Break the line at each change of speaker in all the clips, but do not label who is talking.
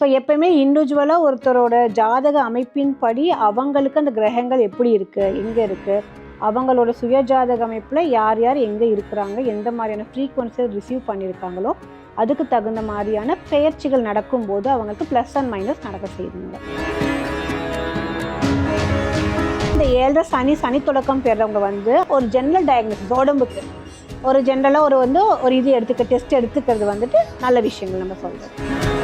So எப்பயுமே இண்டிவிஜுவலாக ஒருத்தரோட ஜாதக அமைப்பின் படி அவங்களுக்கு அந்த கிரகங்கள் எப்படி இருக்குது எங்கே இருக்குது அவங்களோட சுய ஜாதக அமைப்பில் யார் யார் எங்கே இருக்கிறாங்க எந்த மாதிரியான ஃப்ரீக்வன்சியை ரிசீவ் பண்ணியிருக்காங்களோ அதுக்கு தகுந்த மாதிரியான பெயர்ச்சிகள் நடக்கும்போது அவங்களுக்கு ப்ளஸ் அண்ட் மைனஸ் நடக்க செய்யுங்க இந்த ஏழரை சனி சனி தொடக்கம் பெறவங்க வந்து ஒரு ஜென்ரல் டயக்னோசிஸ் உடம்புக்கு ஒரு ஜென்ரலாக ஒரு வந்து ஒரு இது எடுத்துக்க டெஸ்ட் எடுத்துக்கிறது வந்துட்டு நல்ல விஷயங்கள் நம்ம சொல்கிறோம்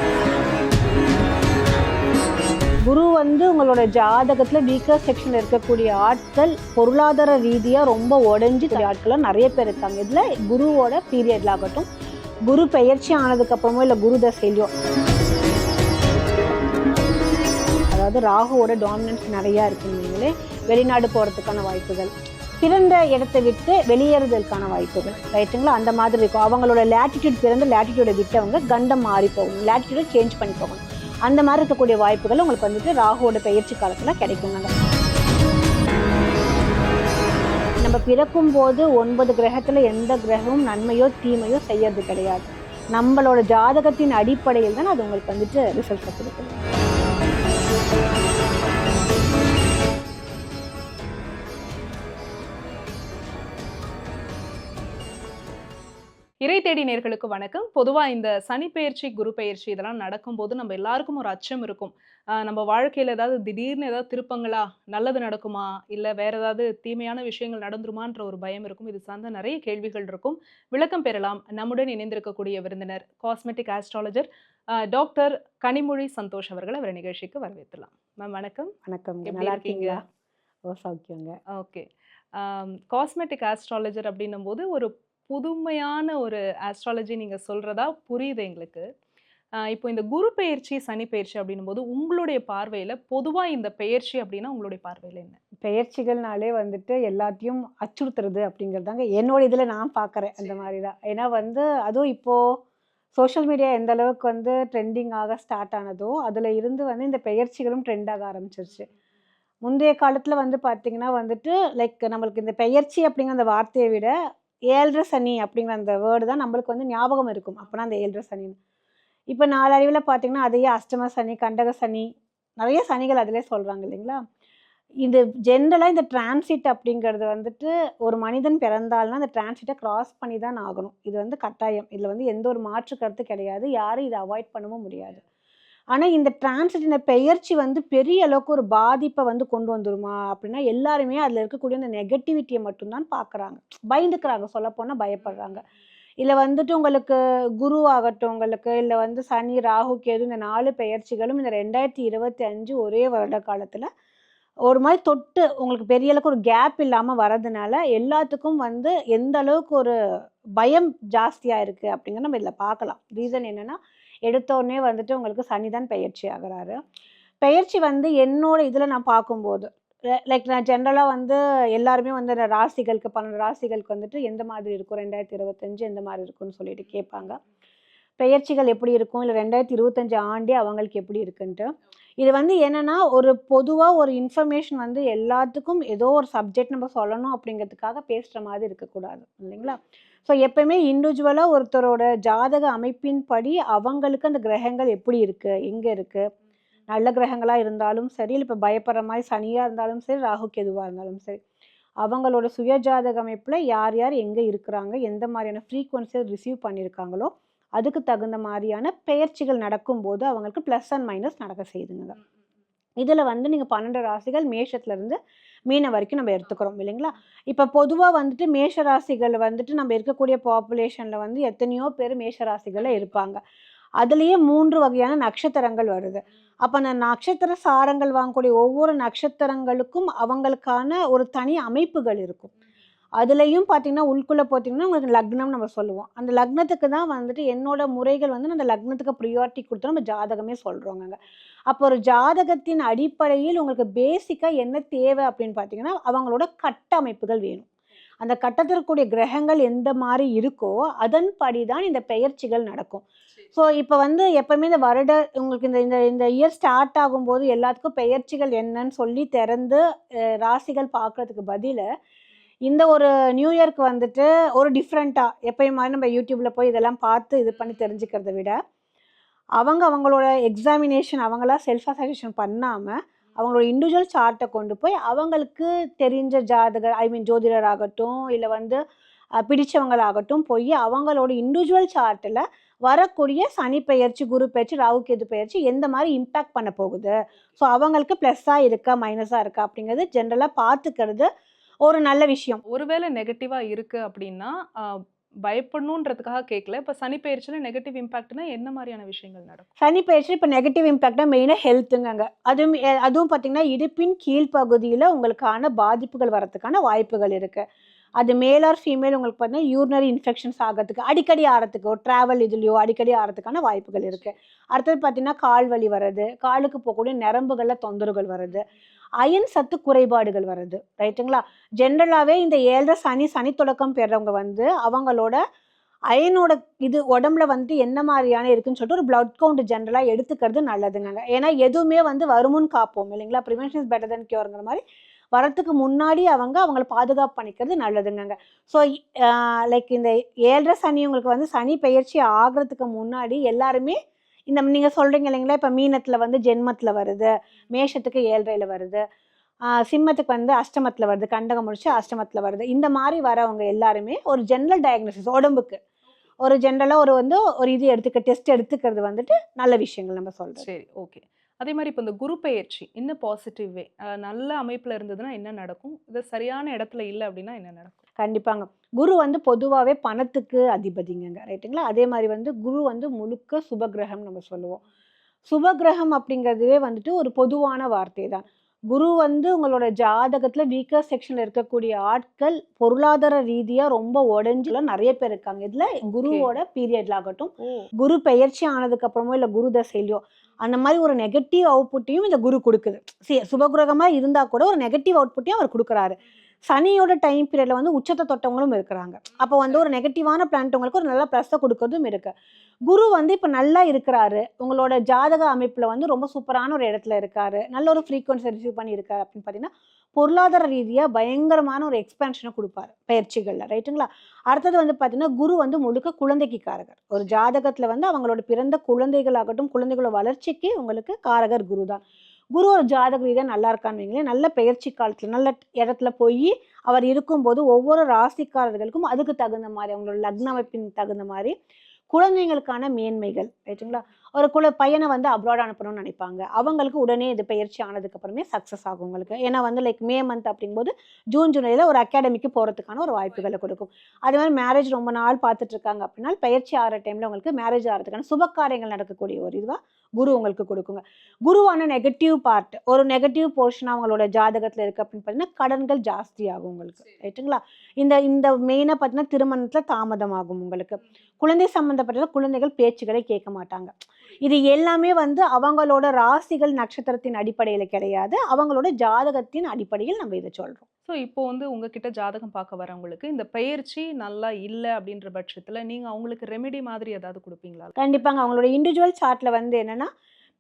குரு வந்து உங்களோட ஜாதகத்தில் வீக்கர் செக்ஷனில் இருக்கக்கூடிய ஆட்கள் பொருளாதார ரீதியாக ரொம்ப உடஞ்சி ஆட்களும் நிறைய பேர் இருக்காங்க. இதில் குருவோட பீரியட்ல ஆகட்டும் குரு பெயர்ச்சி ஆனதுக்கப்புறமோ இல்லை குரு தசையிலையோ அதாவது ராகுவோட டாமினன்ஸ் நிறையா இருக்குங்களே வெளிநாடு போகிறதுக்கான வாய்ப்புகள் பிறந்த இடத்தை விட்டு வெளியேறுதலுக்கான வாய்ப்புகள் ரைட்டுங்களா அந்த மாதிரி இருக்கும். அவங்களோட லேட்டிடியூட் பிறந்த லேட்டிடியூடை விட்டவங்க கண்டம் மாறி போகணும் லேட்டிடியூடை சேஞ்ச் பண்ணி போகணும். அந்த மாதிரி இருக்கக்கூடிய வாய்ப்புகள் உங்களுக்கு வந்துட்டு ராகுவோட பயிற்சி காலத்தில் கிடைக்குங்க நம்ம பிறக்கும் போது ஒன்பது கிரகத்தில் எந்த கிரகமும் நன்மையோ தீமையோ செய்யறது கிடையாது. நம்மளோட ஜாதகத்தின் அடிப்படையில் தான் அது உங்களுக்கு வந்துட்டு ரிசல்ட் கொடுக்குது
இறை தேடி நேர்களுக்கு வணக்கம். பொதுவாக இந்த சனி பெயர்ச்சி குரு பெயர்ச்சி இதெல்லாம் நடக்கும்போது நம்ம எல்லாருக்கும் ஒரு அச்சம் இருக்கும். நம்ம வாழ்க்கையில் ஏதாவது திடீர்னு ஏதாவது திருப்பங்களா? நல்லது நடக்குமா? இல்லை வேற ஏதாவது தீமையான விஷயங்கள் நடந்துருமான்ற ஒரு பயம் இருக்கும். இது சார்ந்த நிறைய கேள்விகள் இருக்கும். விளக்கம் பெறலாம். நம்முடன் இணைந்திருக்கக்கூடிய விருந்தினர் cosmetic astrologer doctor Kanimozhi Santhosh அவர்களை அவர் நிகழ்ச்சிக்கு வரவேற்றலாம் மேம் வணக்கம்.
வணக்கம். நல்லா
இருக்கீங்க?
இருக்கீங்களா ஓ சௌக்கியங்க.
ஓகே. காஸ்மெட்டிக் ஆஸ்ட்ராலஜர் அப்படின்னும் போது ஒரு புதுமையான ஒரு ஆஸ்ட்ராலஜி நீங்கள் சொல்கிறதா புரியுது எங்களுக்கு. இப்போ இந்த குரு பெயர்ச்சி சனி பெயர்ச்சி அப்படின்னும் போது உங்களுடைய பார்வையில் பொதுவாக இந்த பெயர்ச்சி அப்படின்னா உங்களுடைய பார்வையில் என்ன?
பெயர்ச்சிகள்னாலே வந்துட்டு எல்லாத்தையும் அச்சுறுத்துறது அப்படிங்கிறதாங்க என்னோட இதில் நான் பார்க்குறேன் அந்த மாதிரி தான். ஏன்னா வந்து அதுவும் இப்போது சோஷியல் மீடியா எந்த அளவுக்கு வந்து ட்ரெண்டிங் ஆக ஸ்டார்ட் ஆனதோ அதில் இருந்து வந்து இந்த பெயர்ச்சிகளும் ட்ரெண்ட் ஆக ஆரம்பிச்சிருச்சு. முந்தைய காலத்தில் வந்து பார்த்திங்கன்னா வந்துட்டு லைக் நம்மளுக்கு இந்த பெயர்ச்சி அப்படிங்கிற அந்த வார்த்தையை விட ஏழரை சனி அப்படிங்கிற அந்த வேர்டு தான் நம்மளுக்கு வந்து ஞாபகம் இருக்கும். அப்போனா அந்த ஏழரை சனின்னு. இப்போ நாலறிவில் பார்த்தீங்கன்னா அதையே அஷ்டம சனி கண்டக சனி நிறைய சனிகள் அதிலே சொல்கிறாங்க இல்லைங்களா? இந்த ஜென்ரலாக இந்த டிரான்சிட் அப்படிங்கிறது வந்துட்டு ஒரு மனிதன் பிறந்தால்னா அந்த டிரான்சிட்டை கிராஸ் பண்ணி தான் ஆகணும். இது வந்து கட்டாயம். இதில் வந்து எந்த ஒரு மாற்று கருத்து கிடையாது. யாரும் இதை அவாய்ட் பண்ணவும் முடியாது. ஆனால் இந்த டிரான்சிட் இந்த பெயர்ச்சி வந்து பெரிய அளவுக்கு ஒரு பாதிப்பை வந்து கொண்டு வந்துருமா? அப்படின்னா எல்லாருமே அதில் இருக்கக்கூடிய அந்த நெகட்டிவிட்டியை மட்டும்தான் பார்க்குறாங்க பயந்துக்கிறாங்க. சொல்லப்போனால் பயப்படுறாங்க. இல்லை வந்துட்டு உங்களுக்கு குரு ஆகட்டும் உங்களுக்கு இல்லை வந்து சனி ராகு கேது இந்த நாலு பெயர்ச்சிகளும் இந்த ரெண்டாயிரத்தி இருபத்தி அஞ்சு ஒரே வருட காலத்தில் ஒரு மாதிரி தொட்டு உங்களுக்கு பெரிய அளவுக்கு ஒரு கேப் இல்லாமல் வரதுனால எல்லாத்துக்கும் வந்து எந்த அளவுக்கு ஒரு பயம் ஜாஸ்தியாக இருக்குது அப்படிங்கிற நம்ம இதில் பார்க்கலாம். ரீசன் என்னென்னா எடுத்தோடனே வந்துட்டு உங்களுக்கு சனி தான் பெயர்ச்சி ஆகுறாரு. பெயர்ச்சி வந்து என்னோட இதில் நான் பார்க்கும்போது லைக் நான் ஜென்ரலாக வந்து எல்லாருமே வந்து ராசிகளுக்கு பன்னெண்டு ராசிகளுக்கு வந்துட்டு எந்த மாதிரி இருக்கும்? ரெண்டாயிரத்தி இருபத்தஞ்சு எந்த மாதிரி இருக்கும்னு சொல்லிட்டு கேட்பாங்க. பெயர்ச்சிகள் எப்படி இருக்கும்? இல்லை ரெண்டாயிரத்தி இருபத்தஞ்சு ஆண்டே அவங்களுக்கு எப்படி இருக்குன்ட்டு. இது வந்து என்னன்னா ஒரு பொதுவாக ஒரு இன்ஃபர்மேஷன் வந்து எல்லாத்துக்கும் ஏதோ ஒரு சப்ஜெக்ட் நம்ம சொல்லணும் அப்படிங்கிறதுக்காக பேசுகிற மாதிரி இருக்கக்கூடாது இல்லைங்களா? ஸோ எப்பயுமே இண்டிவிஜுவலாக ஒருத்தரோட ஜாதக அமைப்பின்படி அவங்களுக்கு அந்த கிரகங்கள் எப்படி இருக்குது எங்கே இருக்குது நல்ல கிரகங்களாக இருந்தாலும் சரி இல்லை இப்போ பயப்படுற மாதிரி சனியாக இருந்தாலும் சரி ராகு கெதுவாக இருந்தாலும் சரி அவங்களோட சுய ஜாதக அமைப்பில் யார் யார் எங்கே இருக்கிறாங்க எந்த மாதிரியான ஃப்ரீக்குவன்சியை ரிசீவ் பண்ணியிருக்காங்களோ அதுக்கு தகுந்த மாதிரியான பெயர்ச்சிகள் நடக்கும்போது அவங்களுக்கு ப்ளஸ் அண்ட் மைனஸ் நடக்க செய்யுதுங்க. இதில் வந்து நீங்கள் பன்னெண்டு ராசிகள் மேஷத்துலேருந்து மீன வரைக்கும் நம்ம எடுத்துக்கிறோம் இல்லைங்களா? இப்போ பொதுவாக வந்துட்டு மேஷ ராசிகள் வந்துட்டு நம்ம இருக்கக்கூடிய பாப்புலேஷனில் வந்து எத்தனையோ பேர் மேஷ ராசிகளில் இருப்பாங்க. அதுலேயே மூன்று வகையான நட்சத்திரங்கள் வருது. அப்போ அந்த நட்சத்திர சாரங்கள் வாங்கக்கூடிய ஒவ்வொரு நட்சத்திரங்களுக்கும் அவங்களுக்கான ஒரு தனி அமைப்புகள் இருக்கும். அதுலேயும் பார்த்தீங்கன்னா உள்குள்ளே பார்த்தீங்கன்னா உங்களுக்கு லக்னம் நம்ம சொல்லுவோம். அந்த லக்னத்துக்கு தான் வந்துட்டு என்னோட முறைகள் வந்து அந்த லக்னத்துக்கு ப்ரியாரிட்டி கொடுத்து நம்ம ஜாதகமே சொல்கிறோங்க அப்போ ஒரு ஜாதகத்தின் அடிப்படையில் உங்களுக்கு பேசிக்காக என்ன தேவை அப்படின்னு பார்த்தீங்கன்னா அவங்களோட கட்டமைப்புகள் வேணும். அந்த கட்டத்தில் கூடிய கிரகங்கள் எந்த மாதிரி இருக்கோ அதன்படி தான் இந்த பெயர்ச்சிகள் நடக்கும். ஸோ இப்போ வந்து எப்பவுமே இந்த வருட உங்களுக்கு இந்த இந்த இந்த இயர் ஸ்டார்ட் ஆகும்போது எல்லாத்துக்கும் பெயர்ச்சிகள் என்னன்னு சொல்லி திறந்து ராசிகள் பார்க்கறதுக்கு பதில இந்த ஒரு நியூ இயர்க்கு வந்துட்டு ஒரு டிஃப்ரெண்ட்டாக எப்பயும் மாதிரி நம்ம யூடியூப்பில் போய் இதெல்லாம் பார்த்து இது பண்ணி தெரிஞ்சுக்கிறத விட அவங்க அவங்களோட எக்ஸாமினேஷன் அவங்களாம் செல்ஃப் அசோசியேஷன் பண்ணாமல் அவங்களோட இண்டிவிஜுவல் சார்ட்டை கொண்டு போய் அவங்களுக்கு தெரிஞ்ச ஜாதகர் ஐ மீன் ஜோதிடர் ஆகட்டும் இல்லை வந்து பிடித்தவங்களாகட்டும் பிடிச்சவங்களாகட்டும் போய் அவங்களோட இண்டிவிஜுவல் சார்ட்டில் வரக்கூடிய சனி பெயர்ச்சி குரு பெயர்ச்சி ராகு கேது பெயர்ச்சி எந்த மாதிரி இம்பேக்ட் பண்ண போகுது? ஸோ அவங்களுக்கு ப்ளஸ்ஸாக இருக்கா மைனஸாக இருக்கா அப்படிங்கிறது ஜென்ரலாக பார்த்துக்கிறது ஒரு நல்ல விஷயம்.
ஒருவேளை நெகட்டிவா இருக்கு அப்படின்னா பயப்படணுன்றதுக்காக கேட்கல இப்ப சனி பெயர்ச்சியில நெகட்டிவ் இம்பாக்ட்னா என்ன மாதிரியான விஷயங்கள் நடக்கும்?
சனி பயிற்சி இப்போ நெகட்டிவ் இம்பேக்டாக மெயினாக ஹெல்த்துங்கங்க அதுவும் அதுவும் பார்த்தீங்கன்னா இடுப்பின் கீழ்ப்பகுதியில் உங்களுக்கான பாதிப்புகள் வரதுக்கான வாய்ப்புகள் இருக்குது அது மேல் ஆர் ஃபீமேல் உங்களுக்கு பார்த்தீங்கன்னா யூரினரி இன்ஃபெக்ஷன்ஸ் ஆகிறதுக்கு அடிக்கடி ஆகிறதுக்கு ஒரு ட்ராவல் இதுலையோ அடிக்கடி ஆகிறதுக்கான வாய்ப்புகள் இருக்குது அடுத்தது பார்த்தீங்கன்னா கால் வலி வர்றது காலுக்கு போகக்கூடிய நரம்புகளில் தொந்தரவுகள் வருது அயன் சத்து குறைபாடுகள் வருது ரைட்டுங்களா ஜென்ரலாகவே இந்த ஏழரை சனி சனி தொடக்கம் பெறவங்க வந்து அவங்களோட அயனோட இது உடம்புல வந்து என்ன மாதிரியான இருக்குன்னு சொல்லிட்டு ஒரு பிளட் கவுண்ட் ஜென்ரலாக எடுத்துக்கிறது நல்லதுங்க. ஏன்னா எதுவுமே வந்து வருமுன் காப்போம் இல்லைங்களா? ப்ரிவென்ஷன் இஸ் பெட்டர் தென் கியூருங்கிற மாதிரி வரத்துக்கு முன்னாடி அவங்க அவங்கள பாதுகாப்பு பண்ணிக்கிறது நல்லதுங்க ஸோ லைக் இந்த ஏழரை சனி உங்களுக்கு வந்து சனி பெயர்ச்சி ஆகிறதுக்கு முன்னாடி எல்லாருமே இந்த நீங்கள் சொல்கிறீங்க இல்லைங்களா? இப்போ மீனத்தில் வந்து ஜென்மத்தில் வருது மேஷத்துக்கு ஏழரையில் வருது சிம்மத்துக்கு வந்து அஷ்டமத்தில் வருது கண்டகம் முடிச்சு அஷ்டமத்தில் வருது. இந்த மாதிரி வரவங்க எல்லாருமே ஒரு ஜென்ரல் டயக்னோசிஸ் உடம்புக்கு. ஒரு ஜென்ரலாக ஒரு வந்து ஒரு இது எடுத்துக்க டெஸ்ட் எடுத்துக்கிறது வந்துட்டு நல்ல விஷயங்கள் நம்ம சொல்கிறோம்
சரி ஓகே அதே மாதிரி இப்போ இந்த குரு பெயர்ச்சி இன்னும் பாசிட்டிவ் வே? நல்ல அமைப்பில் இருந்ததுன்னா என்ன நடக்கும்? இது சரியான இடத்துல இல்லை அப்படின்னா என்ன நடக்கும்?
கண்டிப்பாங்க. குரு வந்து பொதுவாகவே பணத்துக்கு அதிபதிங்கங்க ரைட்டுங்களா அதே மாதிரி வந்து குரு வந்து முழுக்க சுபகிரகம் நம்ம சொல்லுவோம். சுபகிரகம் அப்படிங்கிறதுவே வந்துட்டு ஒரு பொதுவான வார்த்தை தான் குரு வந்து உங்களோட ஜாதகத்தில் வீக்கர் செக்ஷனில் இருக்கக்கூடிய ஆட்கள் பொருளாதார ரீதியாக ரொம்ப உடஞ்சுலாம் நிறைய பேர் இருக்காங்க. இதில் குருவோட பீரியட்ல ஆகட்டும் குரு பெயர்ச்சி ஆனதுக்கு அப்புறமோ இல்லை குரு தசையிலையோ அந்த மாதிரி ஒரு நெகட்டிவ் அவுட்புட்டையும் இந்த குரு கொடுக்குது. சரி சுபகிரகமாக இருந்தால் கூட ஒரு நெகட்டிவ் அவுட்புட்டையும் அவர் கொடுக்குறாரு. சனியோட டைம் பீரியட்ல வந்து உச்சத்தை தொட்டவங்களும் இருக்கிறாங்க. அப்போ வந்து ஒரு நெகட்டிவான பிளான்ட் உங்களுக்கு ஒரு நல்ல ப்ளஸ்ஸை கொடுக்கறதும் இருக்கு. குரு வந்து இப்போ நல்லா இருக்கிறாரு. உங்களோட ஜாதக அமைப்பில் வந்து ரொம்ப சூப்பரான ஒரு இடத்துல இருக்காரு. நல்ல ஒரு ஃப்ரீக்வன்சி ரிசீவ் பண்ணியிருக்காரு அப்படின்னு பார்த்தீங்கன்னா பொருளாதார ரீதியாக பயங்கரமான ஒரு எக்ஸ்பென்ஷனை கொடுப்பாரு பயிற்சிகளில். ரைட்டுங்களா அடுத்தது வந்து பார்த்தீங்கன்னா குரு வந்து முழுக்க குழந்தைக்கு காரகர் ஒரு ஜாதகத்தில் வந்து அவங்களோட பிறந்த குழந்தைகளாகட்டும் குழந்தைகளோட வளர்ச்சிக்கு உங்களுக்கு காரகர் குரு தான் குரு ஒரு ஜாதக ரீதியாக நல்லா இருக்கான்னு வைங்களேன். நல்ல பயிற்சி காலத்தில் நல்ல இடத்துல போய் அவர் இருக்கும்போது ஒவ்வொரு ராசிக்காரர்களுக்கும் அதுக்கு தகுந்த மாதிரி அவங்களோட லக்ன அமைப்பின் தகுந்த மாதிரி குழந்தைங்களுக்கான மேன்மைகள் ரைட்டுங்களா ஒரு குல பையனை வந்து அப்ராட் அனுப்பணும்னு நினைப்பாங்க. அவங்களுக்கு உடனே இது பயிற்சி ஆனதுக்கு அப்புறமே சக்ஸஸ் ஆகும் உங்களுக்கு. ஏன்னா வந்து லைக் மே மந்த் அப்படிங்கும்போது ஜூன் ஜூலையில் ஒரு அகாடமிக்கு போகிறதுக்கான ஒரு வாய்ப்புகளை கொடுக்கும். அதே மாதிரி மேரேஜ் ரொம்ப நாள் பார்த்துட்டு இருக்காங்க அப்படின்னா பயிற்சி ஆகிற டைமில் உங்களுக்கு மேரேஜ் ஆகிறதுக்கான சுப காரியங்கள் நடக்கக்கூடிய ஒரு இதுவாக குரு உங்களுக்கு கொடுக்குங்க. குருவான நெகட்டிவ் பார்ட் ஒரு நெகட்டிவ் போர்ஷன் அவங்களோட ஜாதகத்தில் இருக்குது அப்படின்னு பார்த்தீங்கன்னா கடன்கள் ஜாஸ்தி ஆகும் உங்களுக்கு ரைட்டுங்களா இந்த இந்த மெயினாக பார்த்தீங்கன்னா திருமணத்தில் தாமதமாகும் உங்களுக்கு. குழந்தை சம்மந்தப்பட்ட குழந்தைகள் பேச்சுகளை கேட்க மாட்டாங்க. இது எல்லாமே வந்து அவங்களோட ராசிகள் நட்சத்திரத்தின் அடிப்படையில் கிடையாது. அவங்களோட ஜாதகத்தின் அடிப்படையில் நம்ம இதை சொல்கிறோம்
ஸோ இப்போ வந்து உங்ககிட்ட ஜாதகம் பார்க்க வரவங்களுக்கு இந்த பெயர்ச்சி நல்லா இல்லை அப்படின்ற பட்சத்துல நீங்க அவங்களுக்கு ரெமெடி மாதிரி ஏதாவது கொடுப்பீங்களா?
கண்டிப்பாங்க. அவங்களோட இண்டிவிஜுவல் சார்ட்டில் வந்து என்னென்னா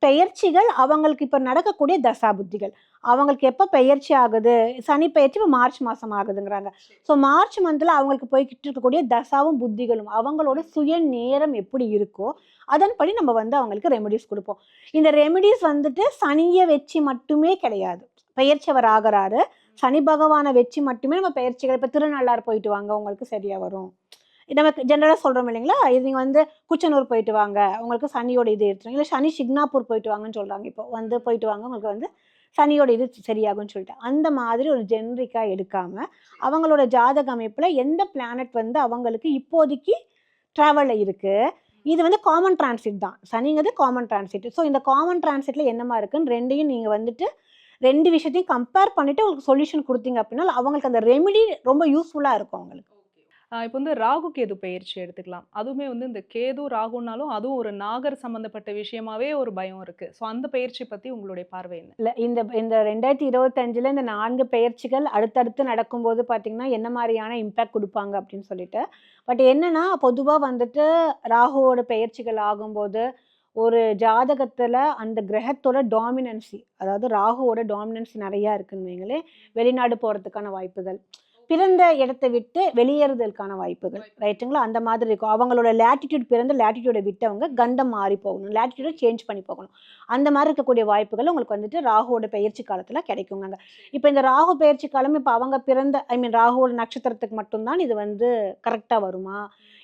பெயர்ச்சிகள் அவங்களுக்கு இப்போ நடக்கக்கூடிய தசா புத்திகள் அவங்களுக்கு எப்போ பெயர்ச்சி ஆகுது? சனி பெயர்ச்சி இப்போ மார்ச் மாதம் ஆகுதுங்கிறாங்க. ஸோ மார்ச் மந்தில் அவங்களுக்கு போய்கிட்டு இருக்கக்கூடிய தசாவும் புத்திகளும் அவங்களோட சுய நேரம் எப்படி இருக்கோ அதன்படி நம்ம வந்து அவங்களுக்கு ரெமெடிஸ் கொடுப்போம். இந்த ரெமெடிஸ் வந்துட்டு சனியை வச்சு மட்டுமே கிடையாது. பெயர்ச்சி அவர் ஆகிறாரு. சனி பகவானை வச்சு மட்டுமே நம்ம பெயர்ச்சிகள் இப்போ திருநள்ளார் போயிட்டு வாங்க உங்களுக்கு சரியாக வரும். நமக்கு ஜென்ரலாக சொல்கிறோம் இல்லைங்களா? இது நீங்கள் வந்து குச்சனூர் போயிட்டு வாங்க. உங்களுக்கு சனியோட இது எடுத்துருங்க. இல்லை சனி சிக்னாப்பூர் போயிட்டு வாங்கன்னு சொல்கிறாங்க இப்போ. வந்து போயிட்டு வாங்க. உங்களுக்கு வந்து சனியோட இது சரியாகும்னு சொல்லிட்டு. அந்த மாதிரி ஒரு ஜென்ரிக்காக எடுக்காமல் அவங்களோட ஜாதக அமைப்பில் எந்த பிளானட் வந்து அவங்களுக்கு இப்போதைக்கு ட்ராவலில் இருக்குது இது வந்து காமன் டிரான்சிட் தான். சனிங்கிறது காமன் டிரான்சிட் ஸோ இந்த காமன் டிரான்சிட்டில் என்னமா இருக்குன்னு ரெண்டையும் நீங்கள் வந்துட்டு ரெண்டு விஷயத்தையும் கம்பேர் பண்ணிவிட்டு உங்களுக்கு சொல்யூஷன் கொடுத்தீங்க அப்படின்னா அவங்களுக்கு அந்த ரெமிடி ரொம்ப யூஸ்ஃபுல்லாக இருக்கும் அவங்களுக்கு.
இப்போ வந்து ராகு கேது பயிற்சி எடுத்துக்கலாம். அதுவுமே வந்து இந்த கேது ராகுனாலும் அதுவும் ஒரு நாகர் சம்மந்தப்பட்ட விஷயமாவே ஒரு பயம் இருக்கு. ஸோ அந்த பயிற்சி பற்றி உங்களுடைய பார்வை என்ன?
இல்லை இந்த இந்த ரெண்டாயிரத்தி இருபத்தஞ்சில் இந்த நான்கு பயிற்சிகள் அடுத்தடுத்து நடக்கும்போது பார்த்தீங்கன்னா என்ன மாதிரியான இம்பேக்ட் கொடுப்பாங்க அப்படின்னு சொல்லிட்டு. பட் என்னென்னா பொதுவாக வந்துட்டு ராகுவோட பயிற்சிகள் ஆகும்போது ஒரு ஜாதகத்தில் அந்த கிரகத்தோட டாமினன்சி அதாவது ராகுவோட டாமினன்சி நிறையா இருக்குன்னு வைங்களேன் வெளிநாடு போகிறதுக்கான வாய்ப்புகள். பிறந்த இடத்தை விட்டு வெளியேறுதலுக்கான வாய்ப்புகள் ரைட்டுங்களா? அந்த மாதிரி இருக்கும். அவங்களோட லேட்டிடியூட் பிறந்த லேட்டிடியூடை விட்டவங்க கண்டம் மாறி போகணும். லேட்டிடியூடை சேஞ்ச் பண்ணி போகணும். அந்த மாதிரி இருக்கக்கூடிய வாய்ப்புகள் உங்களுக்கு வந்துட்டு ராகுவோட பயிற்சி காலத்தில் கிடைக்குங்க. இப்போ இந்த ராகு பயிற்சி காலம் இப்போ அவங்க பிறந்த ஐ மீன் ராகுவோட நட்சத்திரத்துக்கு மட்டும்தான் இது வந்து கரெக்டாக வருமா?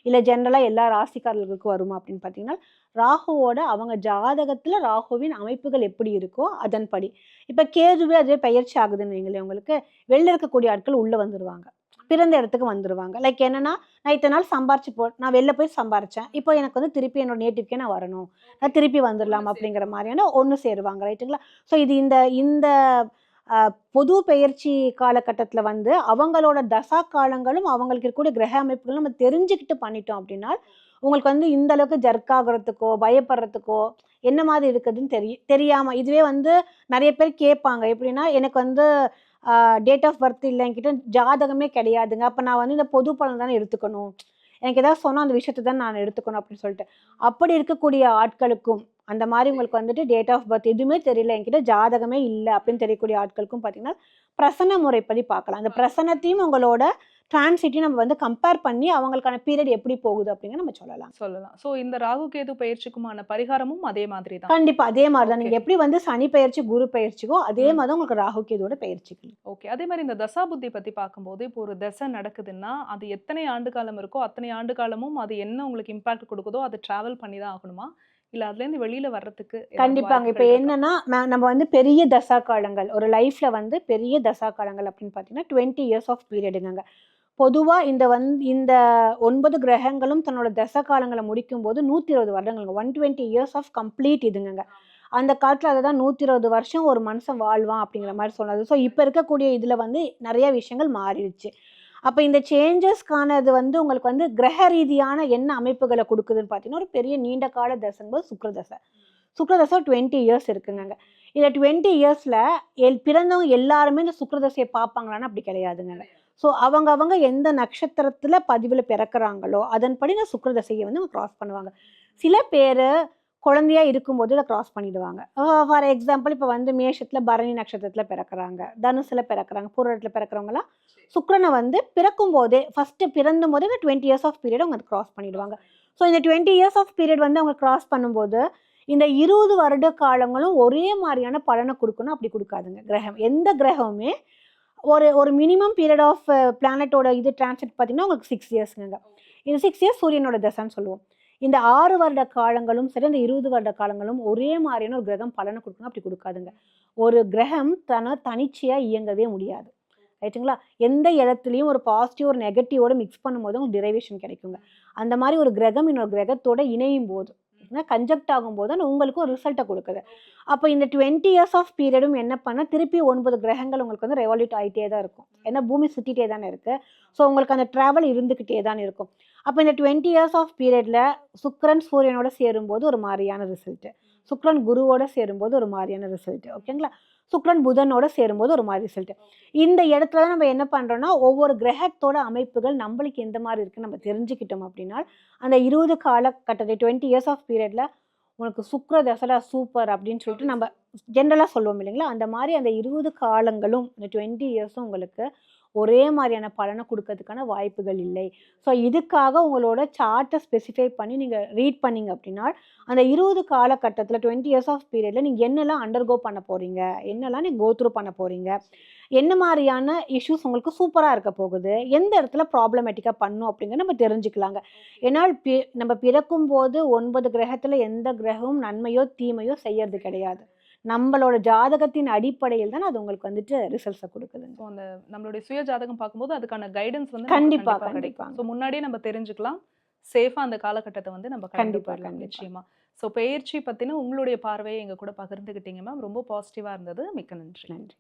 இல்லை ஜென்ரலாக எல்லா ராசிக்காரர்களுக்கும் வருமா அப்படின்னு பார்த்தீங்கன்னா ராகுவோட அவங்க ஜாதகத்தில் ராகுவின் அமைப்புகள் எப்படி இருக்கோ அதன்படி. இப்போ கேதுவே அதுவே பயிற்சி ஆகுதுன்னு வைங்களேன் உங்களுக்கு வெளில இருக்கக்கூடிய ஆட்கள் உள்ளே வந்துடுவாங்க பிறந்த இடத்துக்கு வந்துடுவாங்க லைக் என்னன்னா நான் இத்தனை நாள் சம்பாரிச்சு போ நான் வெளில போய் சம்பாரிச்சேன். இப்போ எனக்கு வந்து திருப்பி என்னோட நேட்டிவ்க்கே நான் வரணும். நான் திருப்பி வந்துடலாம் அப்படிங்கிற மாதிரியான ஒன்று சேருவாங்க ரைட்டுங்களா ஸோ இது இந்த இந்த பொது பெயர்ச்சி காலகட்டத்தில் வந்து அவங்களோட தசா காலங்களும் அவங்களுக்கு இருக்கக்கூடிய கிரக அமைப்புகளும் நம்ம தெரிஞ்சுக்கிட்டு பண்ணிட்டோம் அப்படின்னா உங்களுக்கு வந்து இந்த அளவுக்கு ஜர்க் ஆகுறதுக்கோ பயப்படுறதுக்கோ என்ன மாதிரி இருக்குதுன்னு தெரிய தெரியாமல் இதுவே வந்து நிறைய பேர் கேட்பாங்க. எப்படின்னா எனக்கு வந்து டேட் ஆஃப் பர்த் இல்லை என்கிட்ட ஜாதகமே கிடையாதுங்க. அப்போ நான் வந்து இந்த பொது பலன் தானே எடுத்துக்கணும். எனக்கு ஏதாவது சொன்னால் அந்த விஷயத்தை தான் நான் எடுத்துக்கணும் அப்படின்னு சொல்லிட்டு. அப்படி இருக்கக்கூடிய ஆட்களுக்கும் அந்த மாதிரி உங்களுக்கு வந்துட்டு டேட் ஆஃப் பர்த் எதுவுமே தெரியல என்கிட்ட ஜாதகமே இல்லை அப்படின்னு தெரியக்கூடிய ஆட்களுக்கும் பார்த்தீங்கன்னா பிரசன்ன முறைப்படி பார்க்கலாம். அந்த பிரசன்னத்தையும் உங்களோட டிரான்சிட்டையும் நம்ம வந்து கம்பேர் பண்ணி அவங்களுக்கான பீரியட் எப்படி போகுது அப்படின்னு நம்ம சொல்லலாம்.
சொல்லலாம். ஸோ இந்த ராகு கேது பயிற்சிக்குமான பரிகாரமும் அதே மாதிரி தான்.
கண்டிப்பா அதே மாதிரி தான்.
Okay.
நீங்க எப்படி வந்து சனி பயிற்சி குரு பயிற்சிக்கோ அதே. மாதிரி உங்களுக்கு ராகு கேதுவோட பயிற்சிகள்.
ஓகே அதே மாதிரி இந்த தசா புத்தி பத்தி பார்க்கும்போது இப்போ ஒரு தசை நடக்குதுன்னா அது எத்தனை ஆண்டு காலம் இருக்கோ அத்தனை ஆண்டு காலமும் அது என்ன உங்களுக்கு இம்பாக்ட் கொடுக்குதோ அது டிராவல் பண்ணி தான் ஆகணுமா? இல்ல அதுல இருந்து வெளியில வர்றதுக்கு
கண்டிப்பாங்க. இப்போ? என்னன்னா நம்ம வந்து பெரிய தசா காலங்கள் ஒரு லைஃப்ல வந்து பெரிய தசா காலங்கள் அப்படின்னு பார்த்தீங்கன்னா டுவெண்ட்டி இயர்ஸ் ஆஃப் பீரியடுங்க பொதுவா இந்த வந்து இந்த ஒன்பது கிரகங்களும் தன்னோட தசா காலங்களை முடிக்கும் போது நூற்றி இருபது வருடங்கள் one twenty years of complete இதுங்க அந்த காலத்தில் அதை தான் நூற்றி இருபது வருஷம் ஒரு மனுஷன் வாழ்வான் அப்படிங்கிற மாதிரி சொன்னது ஸோ இப்போ இருக்கக்கூடிய இதில் வந்து நிறைய விஷயங்கள் மாறிடுச்சு. அப்போ இந்த சேஞ்சஸ்க்கானது வந்து உங்களுக்கு வந்து கிரக ரீதியான என்ன அமைப்புகளை கொடுக்குதுன்னு பார்த்தீங்கன்னா ஒரு பெரிய நீண்ட கால தசைங்கும்போது சுக்ரதசை சுக்ரதசை டுவெண்ட்டி இயர்ஸ் இருக்குங்க இந்த டுவெண்ட்டி இயர்ஸில் எல் பிறந்தவங்க எல்லாருமே இந்த சுக்ரதசையை பார்ப்பாங்களான்னு அப்படி கிடையாதுங்க. ஸோ அவங்க அவங்க எந்த நட்சத்திரத்தில் பதிவில் பிறக்கிறாங்களோ அதன்படி இந்த சுக்ரதசையை வந்து கிராஸ் பண்ணுவாங்க. சில பேர் குழந்தையா இருக்கும்போது இதை கிராஸ் பண்ணிடுவாங்க. ஃபார் எக்ஸாம்பிள் இப்போ வந்து மேஷத்தில் பரணி நட்சத்திரத்தில் பிறக்கிறாங்க தனுசில் பிறக்கிறாங்க பூரத்தில் பிறக்கிறவங்களாம் சுக்கிரனை வந்து பிறக்கும் போதே ஃபஸ்ட்டு பிறந்தும் போதே இந்த டுவெண்ட்டி இயர்ஸ் ஆஃப் பீரியட் அவங்க கிராஸ் பண்ணிடுவாங்க. ஸோ இந்த டுவெண்ட்டி இயர்ஸ் ஆஃப் பீரியட் வந்து அவங்க கிராஸ் பண்ணும்போது இந்த இருபது வருட காலங்களும் ஒரே மாதிரியான பலனை கொடுக்கணும் அப்படி கொடுக்காதுங்க. கிரகம் எந்த கிரகமுமே ஒரு ஒரு மினிமம் பீரியட் ஆஃப் பிளானட்டோட இது டிரான்ஸ்லேட் பார்த்தீங்கன்னா உங்களுக்கு சிக்ஸ் இயர்ஸ்ங்க இந்த சிக்ஸ் இயர்ஸ் சூரியனோட தசைன்னு சொல்லுவோம். இந்த ஆறு வருட காலங்களும் சரி இந்த இருபது வருட காலங்களும் ஒரே மாதிரியான ஒரு கிரகம் பலனை கொடுக்கணும். அப்படி கொடுக்காதுங்க. ஒரு கிரகம் தன தனிச்சையாக இயங்கவே முடியாது. ரைட்டுங்களா? எந்த இடத்துலையும் ஒரு பாசிட்டிவ் ஒரு நெகட்டிவோட மிக்ஸ் பண்ணும்போது உங்களுக்கு டிரைவேஷன் கிடைக்குங்க. அந்த மாதிரி ஒரு கிரகம் இன்னொரு கிரகத்தோட இணையும் போது கன்ஜெக்ட் ஆகும்போது தான் உங்களுக்கு ஒரு ரிசல்ட்டை கொடுக்குது. அப்போ இந்த டுவெண்ட்டி இயர்ஸ் ஆஃப் பீரியடும் என்ன பண்ணால் திருப்பி ஒன்பது கிரகங்கள் உங்களுக்கு வந்து ரெவல்யூட் ஆகிட்டே தான் இருக்கும். ஏன்னா பூமி சுற்றிட்டே தானே இருக்குது ஸோ உங்களுக்கு அந்த ட்ராவல் இருந்துக்கிட்டே தான் இருக்கும். அப்போ இந்த டுவெண்ட்டி இயர்ஸ் ஆஃப் பீரியடில் சுக்கிரன் சூரியனோட சேரும்போது ஒரு மாதிரியான ரிசல்ட்டு சுக்ரன் குருவோட சேரும்போது ஒரு மாதிரியான ரிசல்ட் ஓகேங்களா சுக்ரன் புதனோட சேரும்போது ஒரு மாதிரி ரிசல்ட் இந்த இடத்துல தான் நம்ம என்ன பண்ணுறோன்னா ஒவ்வொரு கிரகத்தோட அமைப்புகள் நம்மளுக்கு எந்த மாதிரி இருக்குன்னு நம்ம தெரிஞ்சுக்கிட்டோம் அப்படின்னா அந்த இருபது காலகட்டத்தை டுவெண்ட்டி இயர்ஸ் ஆஃப் பீரியடில் உனக்கு சுக்ர தசரா சூப்பர் அப்படின்னு சொல்லிட்டு நம்ம ஜென்ரலாக சொல்லுவோம் இல்லைங்களா? அந்த மாதிரி அந்த இருபது காலங்களும் இந்த டுவெண்ட்டி இயர்ஸும் உங்களுக்கு ஒரே மாதிரியான பலனை கொடுக்கறதுக்கான வாய்ப்புகள் இல்லை. ஸோ இதுக்காக உங்களோட சார்ட்டை ஸ்பெசிஃபை பண்ணி நீங்கள் ரீட் பண்ணீங்க அப்படின்னா அந்த இருபது காலகட்டத்தில் டுவெண்ட்டி இயர்ஸ் ஆஃப் பீரியடில் நீங்கள் என்னெல்லாம் அண்டர்கோ பண்ண போகிறீங்க என்னெல்லாம் நீங்கள் கோத்ரூ பண்ண போகிறீங்க என்ன மாதிரியான இஷ்யூஸ் உங்களுக்கு சூப்பராக இருக்க போகுது? எந்த இடத்துல ப்ராப்ளமேட்டிக்காக பண்ணும் அப்படிங்கிறத நம்ம தெரிஞ்சுக்கலாங்க. ஏன்னால் பி நம்ம பிறக்கும் போது ஒன்பது கிரகத்தில் எந்த கிரகமும் நன்மையோ தீமையோ செய்யறது கிடையாது. நம்மளோட ஜாதகத்தின் அடிப்படையில் தான் அது உங்களுக்கு வந்துட்டு ரிசல்ட்ஸை கொடுக்குதுங்க.
ஸோ அந்த நம்மளுடைய சுய ஜாதகம் பார்க்கும்போது அதுக்கான கைடன்ஸ் வந்து நமக்கு
கண்டிப்பா,
கிடைக்கும்.
கண்டிப்பாங்க.
ஸோ முன்னாடியே நம்ம தெரிஞ்சுக்கலாம். சேஃபா அந்த காலகட்டத்தை வந்து நம்ம கடந்து
கண்டிப்பா,
போயிடலாம்
கண்டிப்பா.
நிச்சயமா. ஸோ பயிற்சி பத்தின உங்களுடைய பார்வையை எங்க கூட பகிர்ந்துக்கிட்டீங்க மேம் ரொம்ப பாசிட்டிவா இருந்தது. மிக்க நன்றி.
நன்றி.